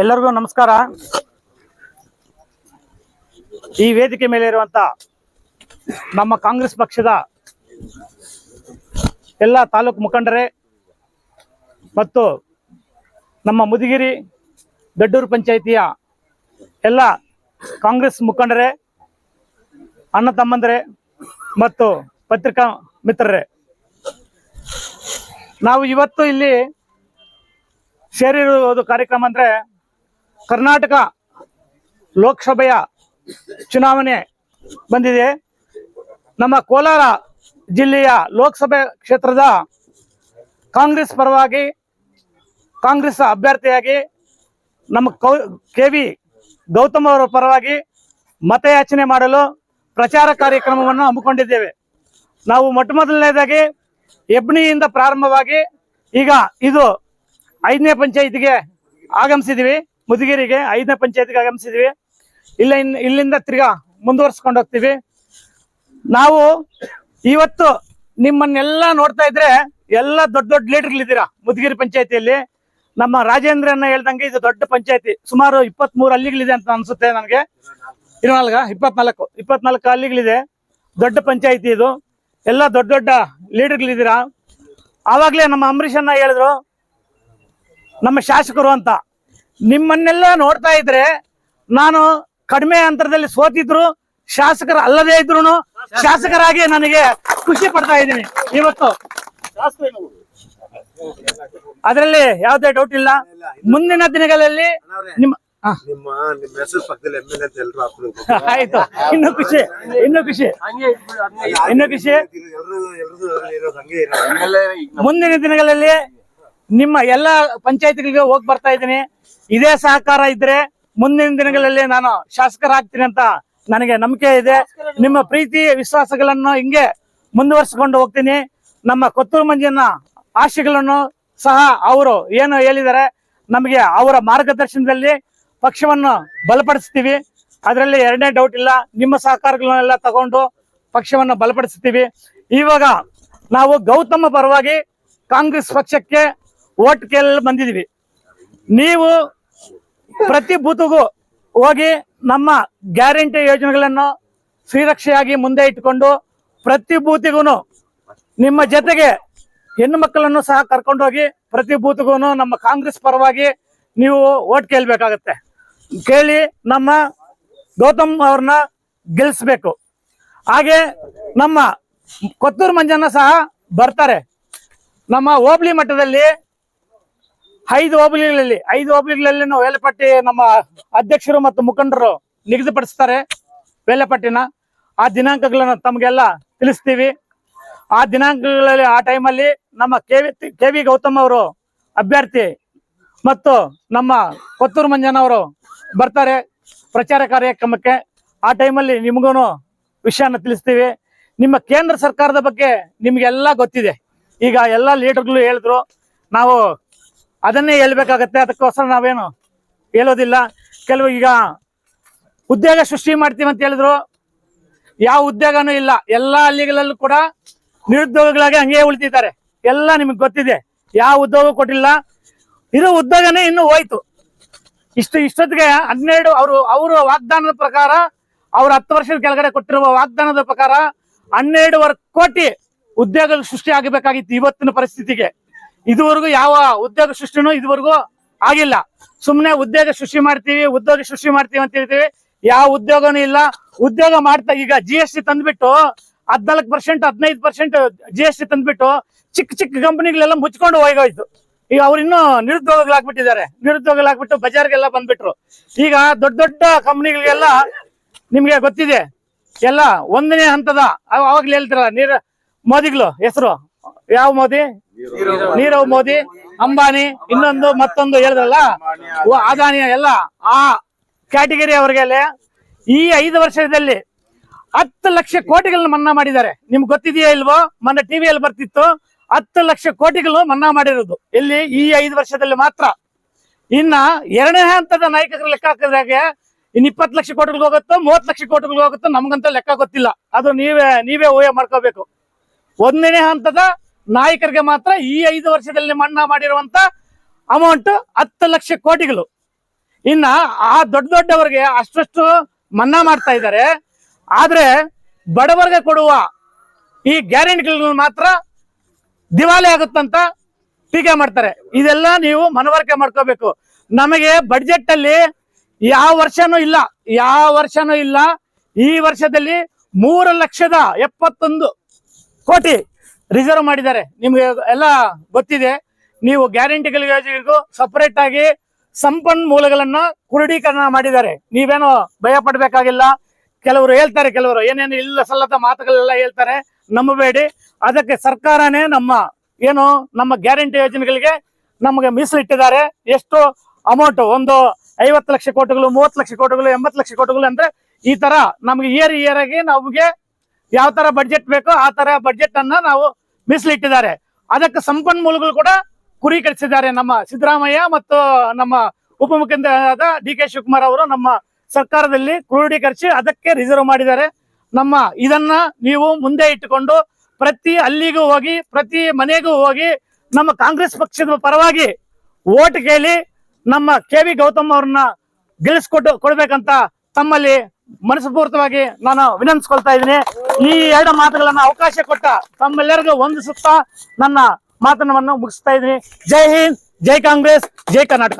ಎಲ್ಲರಿಗೂ ನಮಸ್ಕಾರ. ಈ ವೇದಿಕೆ ಮೇಲೆ ಇರುವಂತ ನಮ್ಮ ಕಾಂಗ್ರೆಸ್ ಪಕ್ಷದ ಎಲ್ಲ ತಾಲೂಕು ಮುಖಂಡರೇ ಮತ್ತು ನಮ್ಮ ಮುದಿಗಿರಿ ಬೆಡ್ಡೂರು ಪಂಚಾಯಿತಿಯ ಎಲ್ಲ ಕಾಂಗ್ರೆಸ್ ಮುಖಂಡರೇ, ಅಣ್ಣ ತಮ್ಮಂದರೇ ಮತ್ತು ಪತ್ರಿಕಾ ಮಿತ್ರರೇ. ನಾವು ಇವತ್ತು ಇಲ್ಲಿ ಸೇರಿರುವುದು ಕಾರ್ಯಕ್ರಮ ಅಂದರೆ ಕರ್ನಾಟಕ ಲೋಕಸಭೆಯ ಚುನಾವಣೆ ಬಂದಿದೆ. ನಮ್ಮ ಕೋಲಾರ ಜಿಲ್ಲೆಯ ಲೋಕಸಭೆ ಕ್ಷೇತ್ರದ ಕಾಂಗ್ರೆಸ್ ಪರವಾಗಿ ಕಾಂಗ್ರೆಸ್ ಅಭ್ಯರ್ಥಿಯಾಗಿ ನಮ್ಮ ಕೌ ಕೆ ವಿ ಗೌತಮ್ ಅವರ ಪರವಾಗಿ ಮತಯಾಚನೆ ಮಾಡಲು ಪ್ರಚಾರ ಕಾರ್ಯಕ್ರಮವನ್ನು ಹಮ್ಮಿಕೊಂಡಿದ್ದೇವೆ. ನಾವು ಮೊಟ್ಟ ಮೊದಲನೇದಾಗಿ ಹೆಬ್ಣಿಯಿಂದ ಪ್ರಾರಂಭವಾಗಿ ಈಗ ಇದು ಐದನೇ ಪಂಚಾಯತಿಗೆ ಆಗಮಿಸಿದೀವಿ. ಮುದಗಿರಿಗೆ ಐದನೇ ಪಂಚಾಯತ್ಗೆ ಆಗಮಿಸಿದೀವಿ. ಇಲ್ಲ ಇಲ್ಲಿಂದ ತಿರ್ಗಾ ಮುಂದುವರ್ಸ್ಕೊಂಡು ಹೋಗ್ತೀವಿ. ನಾವು ಇವತ್ತು ನಿಮ್ಮನ್ನೆಲ್ಲ ನೋಡ್ತಾ ಇದ್ರೆ ಎಲ್ಲ ದೊಡ್ಡ ದೊಡ್ಡ ಲೀಡರ್ಗಳಿದ್ದೀರಾ ಮುದಗಿರಿ ಪಂಚಾಯತಿಯಲ್ಲಿ. ನಮ್ಮ ರಾಜೇಂದ್ರನ್ನ ಹೇಳ್ದಂಗೆ ಇದು ದೊಡ್ಡ ಪಂಚಾಯತಿ. ಸುಮಾರು ಇಪ್ಪತ್ಮೂರು ಹಳ್ಳಿಗಳಿದೆ ಅಂತ ಅನ್ಸುತ್ತೆ ನನಗೆ. ಇರುವಾಗ ಇಪ್ಪತ್ನಾಲ್ಕು ಇಪ್ಪತ್ನಾಲ್ಕು ಹಳ್ಳಿಗಳಿದೆ. ದೊಡ್ಡ ಪಂಚಾಯತಿ ಇದು. ಎಲ್ಲ ದೊಡ್ಡ ದೊಡ್ಡ ಲೀಡರ್ಗಳಿದ್ದೀರಾ. ಆವಾಗಲೇ ನಮ್ಮ ಅಂಬರೀಷ್ ಅನ್ನ ಹೇಳಿದ್ರು ನಮ್ಮ ಶಾಸಕರು ಅಂತ. ನಿಮ್ಮನ್ನೆಲ್ಲ ನೋಡ್ತಾ ಇದ್ರೆ ನಾನು ಕಡಿಮೆ ಅಂತರದಲ್ಲಿ ಸೋತಿದ್ರು ಶಾಸಕರು ಅಲ್ಲದೇ ಇದ್ರು ಶಾಸಕರಾಗಿ ನನಗೆ ಖುಷಿ ಪಡ್ತಾ ಇದ್ದೀನಿ. ಇವತ್ತು ಅದರಲ್ಲಿ ಯಾವುದೇ ಡೌಟ್ ಇಲ್ಲ. ಮುಂದಿನ ದಿನಗಳಲ್ಲಿ ನಿಮ್ಮ ಆಯ್ತು. ಇನ್ನು ಖುಷಿ ಇನ್ನು ಖುಷಿ. ಇನ್ನು ಖುಷಿ. ಮುಂದಿನ ದಿನಗಳಲ್ಲಿ ನಿಮ್ಮ ಎಲ್ಲ ಪಂಚಾಯತ್ಗಳಿಗೆ ಹೋಗಿ ಬರ್ತಾ ಇದ್ದೀನಿ. ಇದೇ ಸಹಕಾರ ಇದ್ರೆ ಮುಂದಿನ ದಿನಗಳಲ್ಲಿ ನಾನು ಶಾಸಕರಾಗ್ತೀನಿ ಅಂತ ನನಗೆ ನಂಬಿಕೆ ಇದೆ. ನಿಮ್ಮ ಪ್ರೀತಿ, ವಿಶ್ವಾಸಗಳನ್ನು ಹಿಂಗೆ ಮುಂದುವರಿಸಿಕೊಂಡು ಹೋಗ್ತೀನಿ. ನಮ್ಮ ಕೊತ್ತೂರು ಮಂಜಿನ ಆಶೆಗಳನ್ನು ಸಹ ಅವರು ಏನು ಹೇಳಿದ್ದಾರೆ, ನಮಗೆ ಅವರ ಮಾರ್ಗದರ್ಶನದಲ್ಲಿ ಪಕ್ಷವನ್ನು ಬಲಪಡಿಸ್ತೀವಿ. ಅದರಲ್ಲಿ ಎರಡನೇ ಡೌಟ್ ಇಲ್ಲ. ನಿಮ್ಮ ಸಹಕಾರಗಳನ್ನೆಲ್ಲ ತಗೊಂಡು ಪಕ್ಷವನ್ನು ಬಲಪಡಿಸ್ತೀವಿ. ಇವಾಗ ನಾವು ಗೌತಮ ಪರವಾಗಿ ಕಾಂಗ್ರೆಸ್ ಪಕ್ಷಕ್ಕೆ ಓಟ್ ಕೇಳಲು ಬಂದಿದೀವಿ ನೀವು ಪ್ರತಿ ಬೂತ್ಗೂ ಹೋಗಿ ನಮ್ಮ ಗ್ಯಾರಂಟಿ ಯೋಜನೆಗಳನ್ನು ಶ್ರೀರಕ್ಷೆಯಾಗಿ ಮುಂದೆ ಇಟ್ಟುಕೊಂಡು ಪ್ರತಿ ಬೂತಿಗೂ ನಿಮ್ಮ ಜೊತೆಗೆ ಹೆಣ್ಣು ಮಕ್ಕಳನ್ನು ಸಹ ಕರ್ಕೊಂಡೋಗಿ ಪ್ರತಿ ಬೂತ್ಗೂ ನಮ್ಮ ಕಾಂಗ್ರೆಸ್ ಪರವಾಗಿ ನೀವು ಓಟ್ ಕೇಳಬೇಕಾಗತ್ತೆ. ಕೇಳಿ ನಮ್ಮ ಗೌತಮ್ ಅವ್ರನ್ನ ಗೆಲ್ಲಿಸ್ಬೇಕು. ಹಾಗೆ ನಮ್ಮ ಕೊತ್ತೂರು ಮಂಜನ್ನ ಸಹ ಬರ್ತಾರೆ. ನಮ್ಮ ಹೋಬಳಿ ಮಟ್ಟದಲ್ಲಿ ಐದು ಹೋಬಳಿಗಳಲ್ಲಿ ಐದು ಹೋಬಳಿಗಳಲ್ಲಿ ವೇಲೆಪಟ್ಟಿ ನಮ್ಮ ಅಧ್ಯಕ್ಷರು ಮತ್ತು ಮುಖಂಡರು ನಿಗದಿಪಡಿಸ್ತಾರೆ ವೇಲೆಪಟ್ಟಿನ. ಆ ದಿನಾಂಕಗಳನ್ನ ತಮಗೆಲ್ಲ ತಿಳಿಸ್ತೀವಿ. ಆ ದಿನಾಂಕಗಳಲ್ಲಿ, ಆ ಟೈಮಲ್ಲಿ ನಮ್ಮ ಕೆ ವಿ ಕೆ ಗೌತಮ್ ಅವರು ಅಭ್ಯರ್ಥಿ ಮತ್ತು ನಮ್ಮ ಕೊತ್ತೂರು ಮಂಜನ ಅವರು ಬರ್ತಾರೆ ಪ್ರಚಾರ ಕಾರ್ಯಕ್ರಮಕ್ಕೆ. ಆ ಟೈಮಲ್ಲಿ ನಿಮಗೂ ವಿಷಯನ ತಿಳಿಸ್ತೀವಿ. ನಿಮ್ಮ ಕೇಂದ್ರ ಸರ್ಕಾರದ ಬಗ್ಗೆ ನಿಮಗೆಲ್ಲ ಗೊತ್ತಿದೆ. ಈಗ ಎಲ್ಲ ಲೀಡರ್ಗಳು ಹೇಳಿದ್ರು, ನಾವು ಅದನ್ನೇ ಹೇಳ್ಬೇಕಾಗತ್ತೆ. ಅದಕ್ಕೋಸ್ಕರ ನಾವೇನು ಹೇಳೋದಿಲ್ಲ. ಕೆಲವು ಈಗ ಉದ್ಯೋಗ ಸೃಷ್ಟಿ ಮಾಡ್ತೀವಿ ಅಂತ ಹೇಳಿದ್ರು. ಯಾವ ಉದ್ಯೋಗನೂ ಇಲ್ಲ. ಎಲ್ಲಾ ಹಳ್ಳಿಗಳಲ್ಲೂ ಕೂಡ ನಿರುದ್ಯೋಗಿಗಳಾಗಿ ಹಂಗೆ ಉಳಿತಿದ್ದಾರೆ. ಎಲ್ಲ ನಿಮಗೆ ಗೊತ್ತಿದೆ. ಯಾವ ಉದ್ಯೋಗ ಕೊಟ್ಟಿಲ್ಲ. ಇರೋ ಉದ್ಯೋಗನೇ ಇನ್ನು ಹೋಯ್ತು. ಇಷ್ಟು, ಇಷ್ಟೊತ್ತಿಗೆ ಹನ್ನೆರಡು ಅವರು, ಅವರ ವಾಗ್ದಾನದ ಪ್ರಕಾರ, ಅವ್ರ ಹತ್ತು ವರ್ಷದ ಕೆಳಗಡೆ ಕೊಟ್ಟಿರುವ ವಾಗ್ದಾನದ ಪ್ರಕಾರ ಹನ್ನೆರಡುವರೆ ಕೋಟಿ ಉದ್ಯೋಗ ಸೃಷ್ಟಿ ಆಗಬೇಕಾಗಿತ್ತು ಇವತ್ತಿನ ಪರಿಸ್ಥಿತಿಗೆ. ಇದುವರೆಗೂ ಯಾವ ಉದ್ಯೋಗ ಸೃಷ್ಟಿನೂ ಇದುವರೆಗೂ ಆಗಿಲ್ಲ. ಸುಮ್ಮನೆ ಉದ್ಯೋಗ ಸೃಷ್ಟಿ ಮಾಡ್ತೀವಿ, ಉದ್ಯೋಗ ಸೃಷ್ಟಿ ಮಾಡ್ತೀವಿ ಅಂತ ಹೇಳ್ತೀವಿ. ಯಾವ ಉದ್ಯೋಗನೂ ಇಲ್ಲ. ಉದ್ಯೋಗ ಮಾಡ್ತಾ ಈಗ ಜಿ ಎಸ್ ಟಿ ತಂದ್ಬಿಟ್ಟು ಹದ್ನಾಲ್ಕು ಪರ್ಸೆಂಟ್ ಹದಿನೈದು ಪರ್ಸೆಂಟ್ ಜಿ ಎಸ್ ಟಿ ತಂದ್ಬಿಟ್ಟು ಚಿಕ್ಕ ಚಿಕ್ಕ ಕಂಪನಿಗಳೆಲ್ಲ ಮುಚ್ಕೊಂಡು ಹೋಗೋಯ್ತು ಈಗ ಅವ್ರು ಇನ್ನೂ ನಿರುದ್ಯೋಗಿಗಳಾಗ್ಬಿಟ್ಟಿದ್ದಾರೆ. ನಿರುದ್ಯೋಗಿಗಳಾಗ್ಬಿಟ್ಟು ಬಜಾರ್ಗೆಲ್ಲ ಬಂದ್ಬಿಟ್ರು. ಈಗ ದೊಡ್ಡ ದೊಡ್ಡ ಕಂಪನಿಗಳಿಗೆಲ್ಲ ನಿಮ್ಗೆ ಗೊತ್ತಿದೆ. ಎಲ್ಲ ಒಂದನೇ ಹಂತದ ಅವ- ಅವಾಗ್ಲೇ ಹೇಳ್ತಾರಲ್ಲ, ನೀರ ಮೋದಿಗಳು, ಹೆಸರು. ಯಾವ ಮೋದಿ? ನೀರವ್ ಮೋದಿ, ಅಂಬಾನಿ, ಇನ್ನೊಂದು ಮತ್ತೊಂದು ಹೇಳಿದ್ರಲ್ಲ ಅದಾನಿ ಎಲ್ಲ, ಆ ಕ್ಯಾಟಗರಿ ಅವರಿಗೆ ಈ ಐದು ವರ್ಷದಲ್ಲಿ ಹತ್ತು ಲಕ್ಷ ಕೋಟಿಗಳನ್ನ ಮನ್ನಾ ಮಾಡಿದ್ದಾರೆ. ನಿಮ್ಗೆ ಗೊತ್ತಿದೆಯಾ ಇಲ್ವೋ? ಮೊನ್ನೆ ಟಿವಿಯಲ್ಲಿ ಬರ್ತಿತ್ತು. ಹತ್ತು ಲಕ್ಷ ಕೋಟಿಗಳು ಮನ್ನಾ ಮಾಡಿರೋದು. ಇಲ್ಲಿ ಈ ಐದು ವರ್ಷದಲ್ಲಿ ಮಾತ್ರ. ಇನ್ನ ಎರಡನೇ ಹಂತದ ನಾಯಕರ ಲೆಕ್ಕ ಹಾಕಿದಾಗ ಇನ್ ಇಪ್ಪತ್ತು ಲಕ್ಷ ಕೋಟಿಗಳು ಹೋಗುತ್ತೋ, ಮೂವತ್ತು ಲಕ್ಷ ಕೋಟಿಗಳು ಹೋಗುತ್ತೋ ನಮ್ಗಂತ ಲೆಕ್ಕ ಗೊತ್ತಿಲ್ಲ. ಅದು ನೀವೇ ನೀವೇ ಊಹೆ ಮಾಡ್ಕೋಬೇಕು. ಒಂದನೇ ಹಂತದ ನಾಯಕರಿಗೆ ಮಾತ್ರ ಈ ಐದು ವರ್ಷದಲ್ಲಿ ಮನ್ನಾ ಮಾಡಿರುವಂತ ಅಮೌಂಟ್ ಹತ್ತು ಲಕ್ಷ ಕೋಟಿಗಳು. ಇನ್ನ ಆ ದೊಡ್ಡ ದೊಡ್ಡವರಿಗೆ ಅಷ್ಟಷ್ಟು ಮನ್ನಾ ಮಾಡ್ತಾ ಇದ್ದಾರೆ. ಆದ್ರೆ ಬಡವರಿಗೆ ಕೊಡುವ ಈ ಗ್ಯಾರಂಟಿಗಳು ಮಾತ್ರ ದಿವಾಳಿ ಆಗುತ್ತಂತ ಟೀಕೆ ಮಾಡ್ತಾರೆ. ಇದೆಲ್ಲ ನೀವು ಮನವರಿಕೆ ಮಾಡ್ಕೋಬೇಕು. ನಮಗೆ ಬಡ್ಜೆಟ್ ಅಲ್ಲಿ ಯಾವ ವರ್ಷನೂ ಇಲ್ಲ, ಯಾವ ವರ್ಷನೂ ಇಲ್ಲ, ಈ ವರ್ಷದಲ್ಲಿ ಮೂರು ಲಕ್ಷದ ಎಪ್ಪತ್ತೊಂದು ಕೋಟಿ ರಿಸರ್ವ್ ಮಾಡಿದ್ದಾರೆ. ನಿಮ್ಗೆ ಎಲ್ಲ ಗೊತ್ತಿದೆ. ನೀವು ಗ್ಯಾರಂಟಿಗಳಿಗೂ ಸಪರೇಟ್ ಆಗಿ ಸಂಪನ್ಮೂಲಗಳನ್ನ ಕ್ರೋಢೀಕರಣ ಮಾಡಿದ್ದಾರೆ. ನೀವೇನೋ ಭಯ ಪಡ್ಬೇಕಾಗಿಲ್ಲ. ಕೆಲವರು ಹೇಳ್ತಾರೆ, ಕೆಲವರು ಏನೇನು ಇಲ್ಲ ಸಲ್ಲದ ಮಾತುಗಳೆಲ್ಲ ಹೇಳ್ತಾರೆ. ನಂಬಬೇಡಿ. ಅದಕ್ಕೆ ಸರ್ಕಾರನೇ ನಮ್ಮ ಏನು ನಮ್ಮ ಗ್ಯಾರಂಟಿ ಯೋಜನೆಗಳಿಗೆ ನಮಗೆ ಮೀಸಲಿಟ್ಟಿದ್ದಾರೆ. ಎಷ್ಟು ಅಮೌಂಟ್ ಒಂದು ಐವತ್ತು ಲಕ್ಷ ಕೋಟಿಗಳು, ಮೂವತ್ತು ಲಕ್ಷ ಕೋಟಿಗಳು, ಎಂಬತ್ತು ಲಕ್ಷ ಕೋಟಿಗಳು ಅಂದ್ರೆ ಈ ತರ ನಮ್ಗೆ ಇಯರ್ ಇಯರ್ ಆಗಿ ನಮಗೆ ಯಾವ ತರ ಬಡ್ಜೆಟ್ ಬೇಕೋ ಆ ತರ ಬಡ್ಜೆಟ್ ಅನ್ನ ನಾವು ಮೀಸಲಿಟ್ಟಿದ್ದಾರೆ. ಅದಕ್ಕೆ ಸಂಪನ್ಮೂಲಗಳು ಕೂಡ ಕುರೀಕರಿಸಿದ್ದಾರೆ ನಮ್ಮ ಸಿದ್ದರಾಮಯ್ಯ ಮತ್ತು ನಮ್ಮ ಉಪಮುಖ್ಯಮಂತ್ರಿಯಾದ ಡಿ ಕೆ ಶಿವಕುಮಾರ್ ಅವರು ನಮ್ಮ ಸರ್ಕಾರದಲ್ಲಿ ಕ್ರೋಢೀಕರಿಸಿ ಅದಕ್ಕೆ ರಿಸರ್ವ್ ಮಾಡಿದ್ದಾರೆ. ನಮ್ಮ ಇದನ್ನ ನೀವು ಮುಂದೆ ಇಟ್ಟುಕೊಂಡು ಪ್ರತಿ ಅಲ್ಲಿಗೂ ಹೋಗಿ, ಪ್ರತಿ ಮನೆಗೂ ಹೋಗಿ ನಮ್ಮ ಕಾಂಗ್ರೆಸ್ ಪಕ್ಷದ ಪರವಾಗಿ ಓಟ್ ಕೇಳಿ ನಮ್ಮ ಕೆ ವಿ ಗೌತಮ್ ಅವ್ರನ್ನ ಗೆಲ್ಲಿಸ್ಕೊಟ್ಟು ಕೊಡ್ಬೇಕಂತ ತಮ್ಮಲ್ಲಿ ಮನಸ್ಪೂರ್ವಕವಾಗಿ ನಾನು ವಿನಂತಿಸ್ಕೊಳ್ತಾ ಇದ್ದೀನಿ. ಈ ಎರಡು ಮಾತುಗಳನ್ನ ಅವಕಾಶ ಕೊಟ್ಟ ತಮ್ಮೆಲ್ಲರಿಗೂ ಒಂದು ಸುತ್ತ ನನ್ನ ಮಾತನ್ನು ಮುಗಿಸ್ತಾ ಇದ್ದೀನಿ. ಜೈ ಹಿಂದ್, ಜೈ ಕಾಂಗ್ರೆಸ್, ಜೈ ಕರ್ನಾಟಕ.